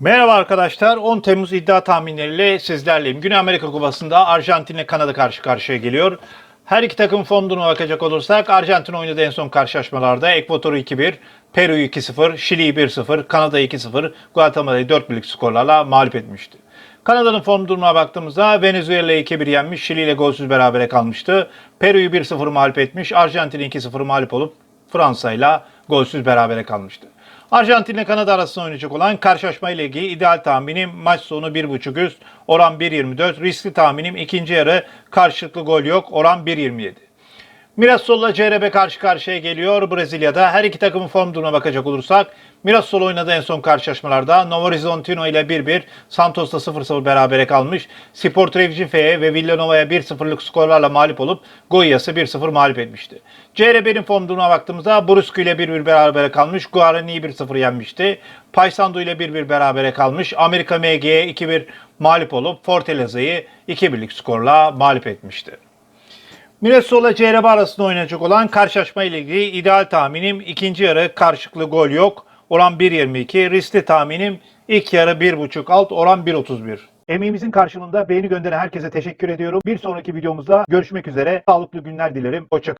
Merhaba arkadaşlar. 10 Temmuz iddia tahminleriyle sizlerleyim. Güney Amerika Kupası'nda Arjantin ile Kanada karşı karşıya geliyor. Her iki takım form durumuna bakacak olursak Arjantin oynadığı en son karşılaşmalarda Ekvator'u 2-1, Peru'yu 2-0, Şili'yi 1-0, Kanada'yı 2-0, Guatemala'yı 4-1'lik skorlarla mağlup etmişti. Kanada'nın form durumuna baktığımızda Venezuela'yı 2-1 yenmiş, Şili ile golsüz berabere kalmıştı. Peru'yu 1-0 mağlup etmiş, Arjantin'i 2-0 mağlup olup Fransa ile golsüz berabere kalmıştı. Arjantin ile Kanada arasında oynayacak olan karşılaşma ile ilgili ideal tahminim maç sonu 1.5 üst, oran 1.24. Riskli tahminim ikinci yarı karşılıklı gol yok, oran 1.27. Mirassol'la CRB karşı karşıya geliyor Brezilya'da. Her iki takımın form durumuna bakacak olursak Mirassol oynadığı en son karşılaşmalarda Novo Horizontino ile 1-1, Santos'ta 0-0 berabere kalmış. Sport Recife'ye ve Villanova'ya 1-0'lık skorlarla mağlup olup Goias'ı 1-0 mağlup etmişti. CRB'nin form durumuna baktığımızda Brusque ile 1-1 berabere kalmış. Guarani'yi 1-0 yenmişti. Paysandu ile 1-1 berabere kalmış. Amerika MG'ye 2-1 mağlup olup Fortaleza'yı 2-1'lik skorla mağlup etmişti. Mirassol'la CRB arasında oynayacak olan karşılaşma ile ilgili ideal tahminim ikinci yarı karşılıklı gol yok. Oran 1.22. Riskli tahminim ilk yarı 1.5 alt oran 1.31. Emeğimizin karşılığında beğeni gönderen herkese teşekkür ediyorum. Bir sonraki videomuzda görüşmek üzere. Sağlıklı günler dilerim. Hoşçakalın.